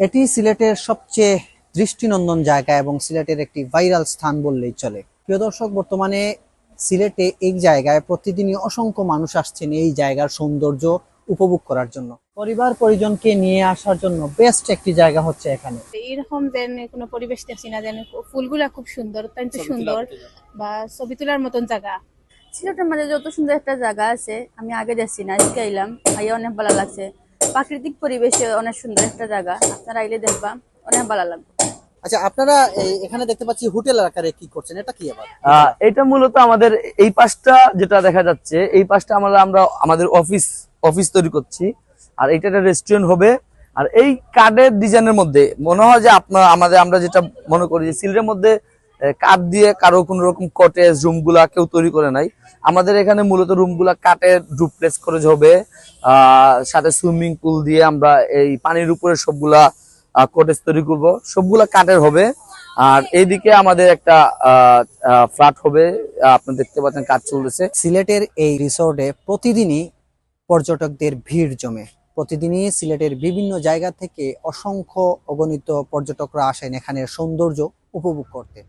এটি সিলেটের সবচেয়ে দৃষ্টিনন্দন জায়গা এবং সিলেটের একটি ভাইরাল স্থান বললেই চলে। প্রিয় দর্শক বর্তমানে সিলেটে এই জায়গায় প্রতিদিনই অসংখ্য মানুষ আসছেন এই জায়গার সৌন্দর্য উপভোগ করার জন্য। পরিবার পরিজনকে নিয়ে আসার জন্য বেস্ট একটি জায়গা হচ্ছে এখানে। এরকম যেন কোনো পরিবেশ দেখছি না যেন ফুলগুলা খুব সুন্দর অত্যন্ত সুন্দর বা ছবি তোলার মতন জায়গা। সিলেটের মাঝে যত সুন্দর একটা জায়গা আছে আমি আগে দেখছি না আজকে আইলাম আইয়া অনেক ভালো লাগছে। প্রাকৃতিক পরিবেশে অনেক সুন্দর একটা জায়গা। আপনারা আইলে দেখবা অনেক ভালো লাগবে। আচ্ছা আপনারা এখানে দেখতে পাচ্ছি হোটেল আকারে কি করছেন এটা কি আবার? আহ, এটা মূলত আমাদের এই পাশটা যেটা দেখা যাচ্ছে এই পাশটা আমরা আমরা আমাদের অফিস অফিস তৈরি করছি। আর এটা একটা রেস্টুরেন্ট হবে। আর এই কার্ডের ডিজাইনের মধ্যে মনে হয় যে আপনার আমাদের আমরা যেটা মনে করি যে সিলেটের মধ্যে কাঠ দিয়ে কারও কোনো রকম কটেজ রুমগুলা কেউ তৈরি করে নাই। আমাদের এখানে মূলত রুমগুলা কাঠের ডুপ্লেক্স করে হবে। সাথে সুইমিং পুল দিয়ে আমরা এই পানির উপরে সবগুলা কটেজ তৈরি করব। সবগুলা কাঠের হবে। আর এইদিকে আমাদের একটা ফ্ল্যাট হবে। আপনি দেখতে পাচ্ছেন কাজ চলতেছে। সিলেটের এই রিসোর্টে প্রতিদিনই পর্যটকদের ভিড় জমে। প্রতিদিনই সিলেটের বিভিন্ন জায়গা থেকে অসংখ্য অগণিত পর্যটকরা আসেন এখানের সৌন্দর্য উপভোগ করতে।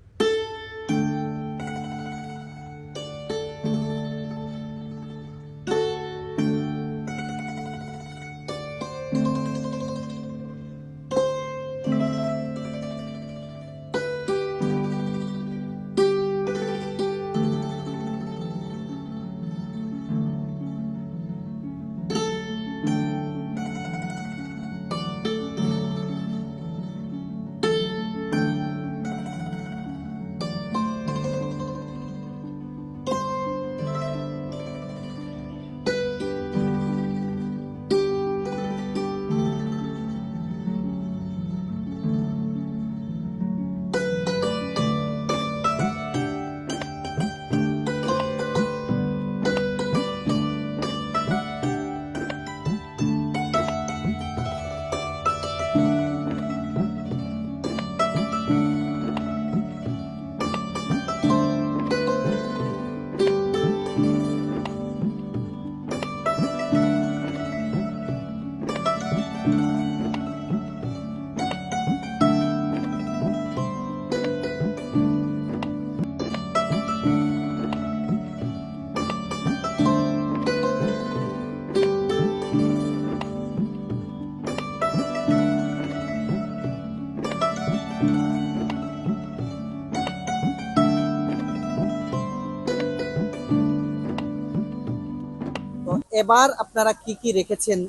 এবার আপনারা কি কি রেখেছেন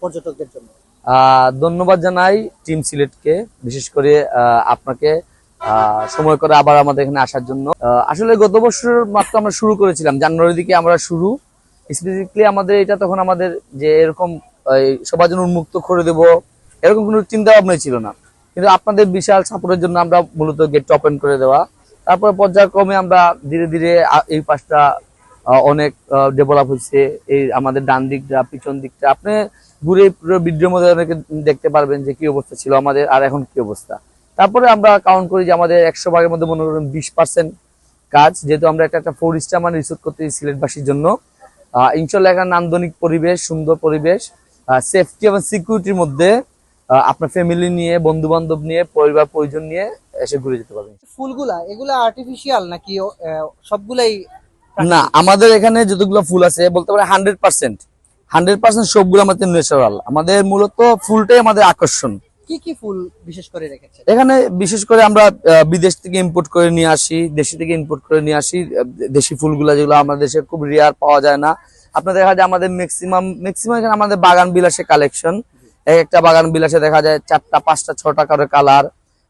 পর্যটকদের জন্য? ধন্যবাদ জানাই টিম সিলেটকে বিশেষ করে আপনাকে সময় করে আবার আমাদের এখানে আসার জন্য। আসলে গত বছর মাত্র আমরা শুরু করেছিলাম জানুয়ারি দিকে আমরা শুরু। স্পেসিফিকলি আমাদের এটা তখন আমাদের যে এরকম সবার জন্য উন্মুক্ত করে দেব, এরকম কোনো চিন্তা ভাবনাই ছিল না। কিন্তু আপনাদের বিশাল সাপোর্টের জন্য আমরা মূলত গেটটা ওপেন করে দেওয়া। তারপরে পর্যায়ক্রমে আমরা ধীরে ধীরে এই পাশটা অনেক ডেভেলপ হচ্ছে এই আমাদের ডান দিকটা, পিছন দিকটা। আপনি ঘুরে পুরো মধ্যে দেখতে পারবেন যে কি অবস্থা ছিল আমাদের আর এখন কি অবস্থা। তারপরে আমরা কাউন্ট করি যে আমাদের একশো ভাগের মধ্যে মনে করেন বিশ পার্সেন্ট কাজ, যেহেতু আমরা একটা একটা ফোর স্টার মান রিসোর্ট করতে সিলেটবাসীর জন্য। ইনশাল্লাহ একটা নান্দনিক পরিবেশ, সুন্দর পরিবেশ সেফটি এবং সিকিউরিটির মধ্যে আপনার ফ্যামিলি নিয়ে বন্ধু বান্ধব নিয়ে, পরিবার, পরিজন নিয়ে এসে ঘুরে যেতে পারবেন। ফুলগুলা, এগুলা আর্টিফিশিয়াল নাকি সবগুলাই না আমাদের এখানে যতগুলো ফুল আছে বলতে পারে হান্ড্রেড পার্সেন্ট হান্ড্রেড পার্সেন্ট সবগুলো আমাদের ন্যাচারাল আমাদের মূলত ফুলটাই আমাদের আকর্ষণ। কি কি ফুল বিশেষ করে রেখেছেন? এখানে বিশেষ করে আমরা বিদেশ থেকে ইম্পোর্ট করে নিয়ে আসি দেশি থেকে ইম্পোর্ট করে নিয়ে আসি দেশি ফুলগুলো যেগুলো আমাদের দেশে খুব রেয়ার পাওয়া যায় না। আপনার দেখা যায় আমাদের ম্যাক্সিমাম ম্যাক্সিমাম এখানে আমাদের বাগান বিলাসে কালেকশন এক একটা বাগান বিলাসে দেখা যায় চারটা পাঁচটা ছটা করে কালার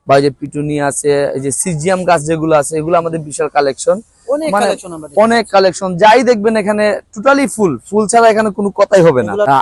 বা এই যে পিটুনি আছে এই যে সিজিয়াম গাছ যেগুলো আছে এগুলো আমাদের বিশাল কালেকশন অনেক মানে কালেকশন কালেকশন যাই দেখবেন এখানে টোটালি ফুল ফুল ছাড়া এখানে কোনো কথাই হবে না।